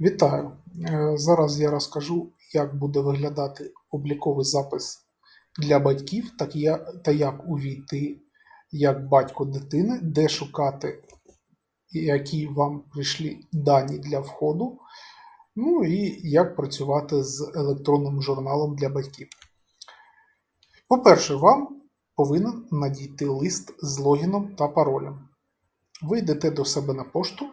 Вітаю! Е, Зараз я розкажу, як буде виглядати обліковий запис для батьків, так я, та як увійти як батько дитини, де шукати, які вам прийшли дані для входу, ну і як працювати з електронним журналом для батьків. По-перше, вам повинен надійти лист з логіном та паролем. Ви йдете до себе на пошту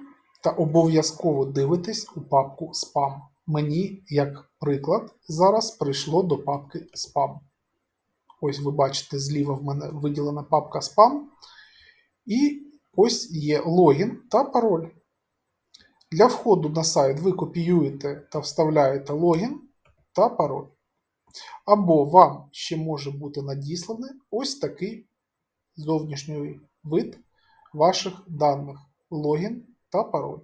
та обов'язково дивитесь у папку Спам. Мені, як приклад, зараз прийшло до папки Спам. Ось ви бачите, зліва в мене виділена папка Спам. І ось є логін та пароль. Для входу на сайт ви копіюєте та вставляєте логін та пароль. Або вам ще може бути надісланий ось такий зовнішній вид ваших даних логін та пароль.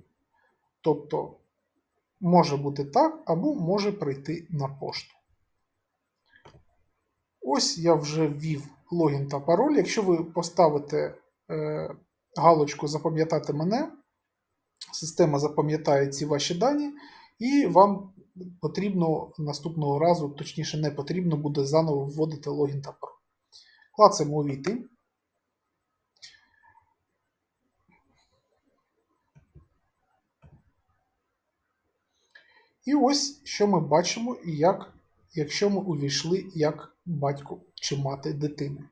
Тобто може бути так, або може прийти на пошту. Ось я вже ввів логін та пароль. Якщо ви поставите е, галочку Запам'ятати мене, система запам'ятає ці ваші дані, і вам потрібно наступного разу, точніше, не потрібно буде заново вводити логін та пароль. Клацаємо увійти. І ось що ми бачимо, як, якщо ми увійшли як батько чи мати дитини.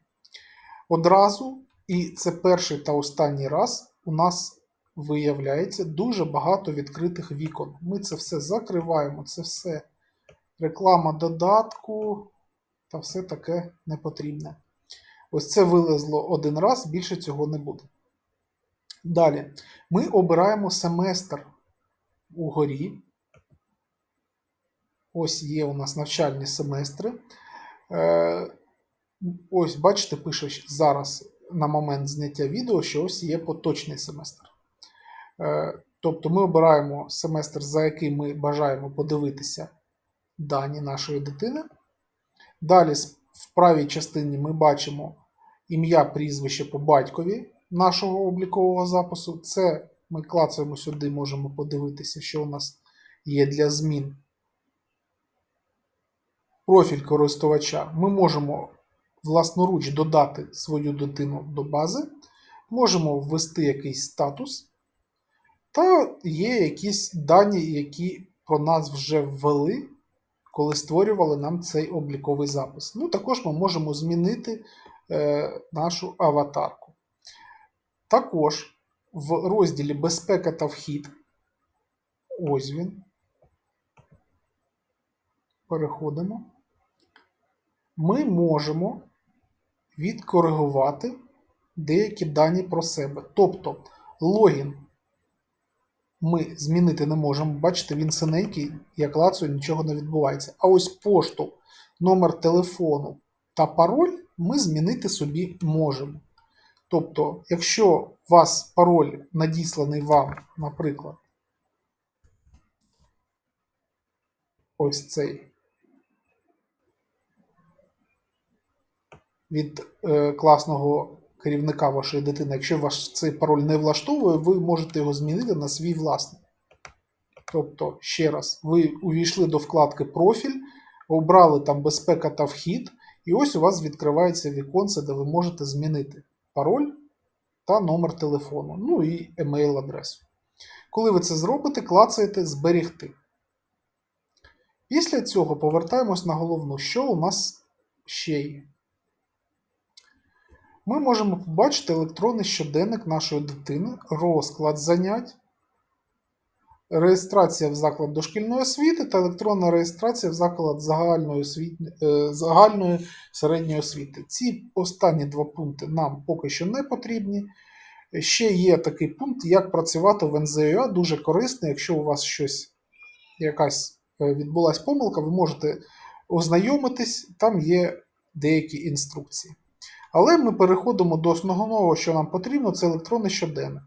Одразу, і це перший та останній раз, у нас виявляється дуже багато відкритих вікон. Ми це все закриваємо, це все реклама додатку та все таке непотрібне. Ось це вилезло один раз, більше цього не буде. Далі ми обираємо семестр угорі. Ось є у нас навчальні семестри. Е, Ось, бачите, пише зараз на момент зняття відео, що ось є поточний семестр. Е, Тобто ми обираємо семестр, за який ми бажаємо подивитися дані нашої дитини. Далі в правій частині ми бачимо ім'я, прізвище по батькові нашого облікового запису. Це ми клацаємо сюди, можемо подивитися, що у нас є для змін профіль користувача, ми можемо власноруч додати свою дитину до бази, можемо ввести якийсь статус, та є якісь дані, які про нас вже ввели, коли створювали нам цей обліковий запис. Ну, Також ми можемо змінити е, нашу аватарку. Також в розділі Безпека та вхід. Ось він. Переходимо ми можемо відкоригувати деякі дані про себе. Тобто логін ми змінити не можемо. Бачите, він синенький, як клацаю, нічого не відбувається. А ось пошту, номер телефону та пароль ми змінити собі можемо. Тобто, якщо у вас пароль надісланий вам, наприклад, ось цей від е, класного керівника вашої дитини. Якщо ваш цей пароль не влаштовує, ви можете його змінити на свій власний. Тобто, ще раз, ви увійшли до вкладки Профіль, обрали там безпека та вхід, і ось у вас відкривається віконце, де ви можете змінити пароль та номер телефону, ну і емейл-адресу. Коли ви це зробите, клацаєте Зберігти. Після цього повертаємось на головну, що у нас ще є ми можемо побачити електронний щоденник нашої дитини, розклад занять, реєстрація в заклад дошкільної освіти та електронна реєстрація в заклад загальної, освіти, е, загальної середньої освіти. Ці останні два пункти нам поки що не потрібні. Ще є такий пункт, як працювати в НЗЮА, дуже корисний, якщо у вас щось якась е, відбулась помилка, ви можете ознайомитись, там є деякі інструкції. Але ми переходимо до основного, що нам потрібно, це електронний щоденник.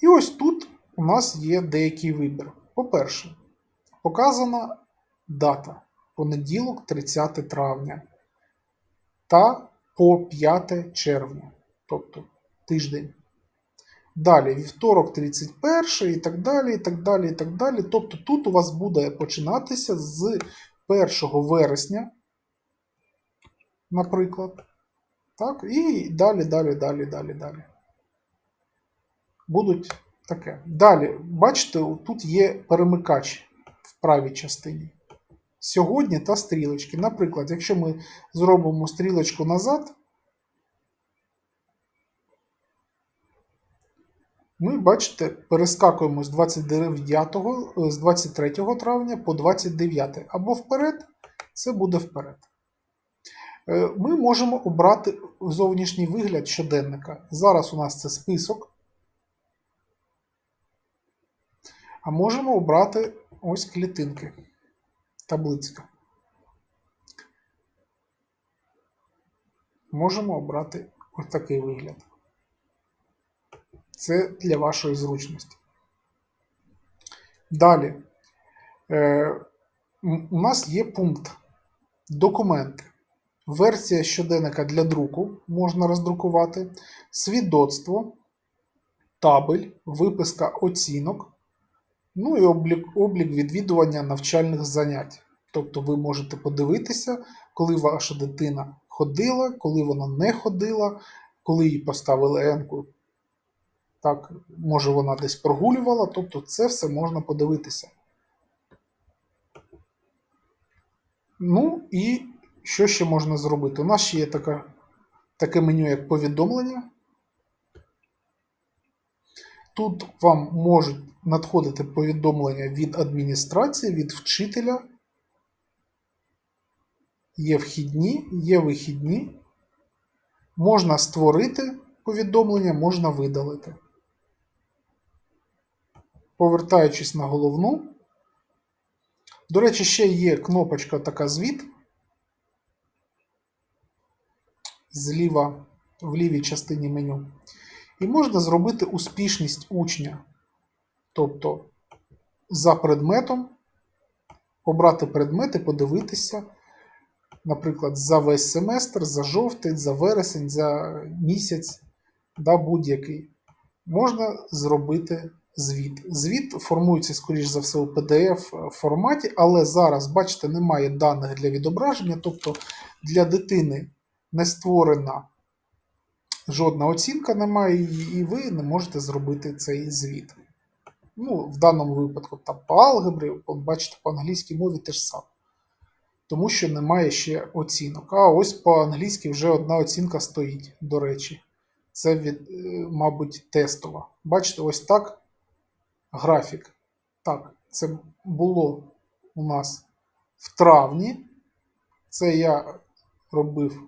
І ось тут у нас є деякий вибір. По-перше, показана дата понеділок, 30 травня та по 5 червня, тобто тиждень. Далі вівторок 31 і так далі, і так далі, і так далі. Тобто тут у вас буде починатися з 1 вересня, наприклад. Так, і далі, далі, далі, далі, далі. Будуть таке. Далі, бачите, тут є перемикач в правій частині. Сьогодні та стрілочки. Наприклад, якщо ми зробимо стрілочку назад, ми, бачите, перескакуємо з 29, е, з 23 травня по 29 або вперед, це буде вперед. Е, Ми можемо обрати зовнішній вигляд щоденника. Зараз у нас це список. А можемо обрати ось клітинки. Таблицька. Можемо обрати ось такий вигляд. Це для вашої зручності. Далі. Е, у нас є пункт Документи. Версія щоденника для друку можна роздрукувати, свідоцтво, табель, виписка оцінок, ну і облік, облік відвідування навчальних занять. Тобто ви можете подивитися, коли ваша дитина ходила, коли вона не ходила, коли їй поставили енку. Так, може вона десь прогулювала, тобто це все можна подивитися. Ну і що ще можна зробити? У нас ще є така, таке меню, як повідомлення. Тут вам можуть надходити повідомлення від адміністрації, від вчителя. Є вхідні, є вихідні. Можна створити повідомлення, можна видалити. Повертаючись на головну. До речі, ще є кнопочка така звіт. Зліва в лівій частині меню. І можна зробити успішність учня. Тобто за предметом обрати предмет і подивитися, наприклад, за весь семестр, за жовтень, за вересень, за місяць, да, будь-який. Можна зробити звіт. Звіт формується, скоріш за все, у PDF форматі, але зараз, бачите, немає даних для відображення, тобто для дитини не створена жодна оцінка, немає і ви не можете зробити цей звіт. Ну, в даному випадку там по алгебрі, бачите, по англійській мові теж саме. Тому що немає ще оцінок. А ось по англійській вже одна оцінка стоїть, до речі. Це, від, е, мабуть, тестова. Бачите, ось так графік. Так, це було у нас в травні. Це я робив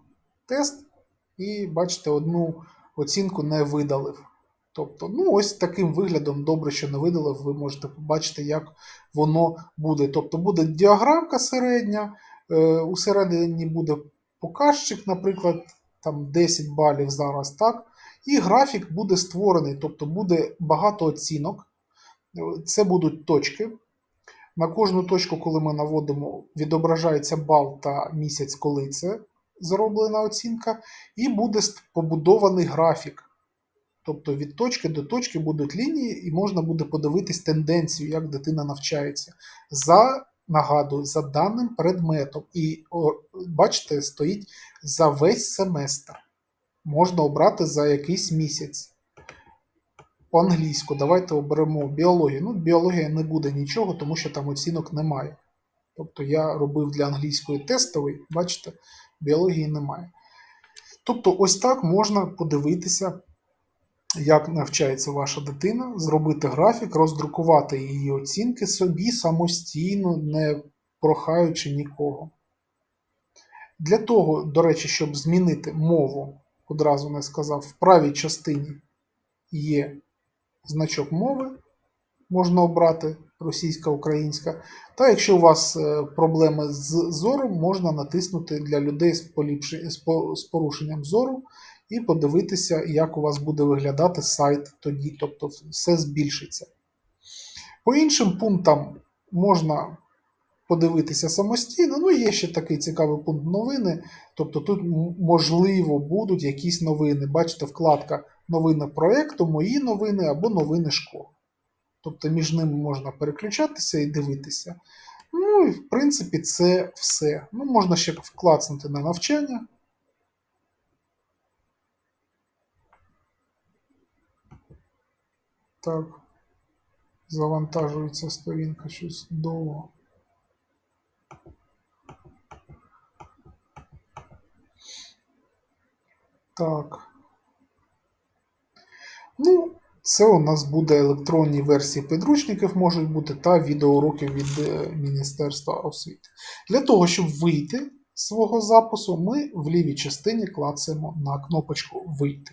тест, і бачите, одну оцінку не видалив. Тобто, ну, ось таким виглядом, добре, що не видалив, ви можете побачити, як воно буде. Тобто буде діаграмка середня, е, усередині буде показчик, наприклад, там 10 балів зараз, так. І графік буде створений, тобто буде багато оцінок. Це будуть точки. На кожну точку, коли ми наводимо, відображається бал та місяць, коли це зроблена оцінка, і буде побудований графік. Тобто від точки до точки будуть лінії, і можна буде подивитись тенденцію, як дитина навчається. За, нагадую, за даним предметом. І бачите, стоїть за весь семестр. Можна обрати за якийсь місяць. По-англійську давайте оберемо біологію. Ну, біологія не буде нічого, тому що там оцінок немає. Тобто я робив для англійської тестовий, бачите, біології немає. Тобто, ось так можна подивитися, як навчається ваша дитина, зробити графік, роздрукувати її оцінки собі самостійно, не прохаючи нікого. Для того, до речі, щоб змінити мову, одразу не сказав, в правій частині є значок мови, можна обрати російська, українська. Та якщо у вас е, проблеми з зором, можна натиснути для людей з, порушенням зору і подивитися, як у вас буде виглядати сайт тоді, тобто все збільшиться. По іншим пунктам можна подивитися самостійно. Ну, є ще такий цікавий пункт новини. Тобто тут можливо будуть якісь новини. Бачите, вкладка новини проєкту, мої новини або новини школи. Тобто між ними можна переключатися і дивитися. Ну і в принципі це все. Ну, можна ще вклацнути на навчання. Так. Завантажується сторінка щось довго. Так. Ну, це у нас буде електронні версії підручників, можуть бути, та відеоуроки від е, Міністерства освіти. Для того, щоб вийти з свого запису, ми в лівій частині клацаємо на кнопочку Вийти.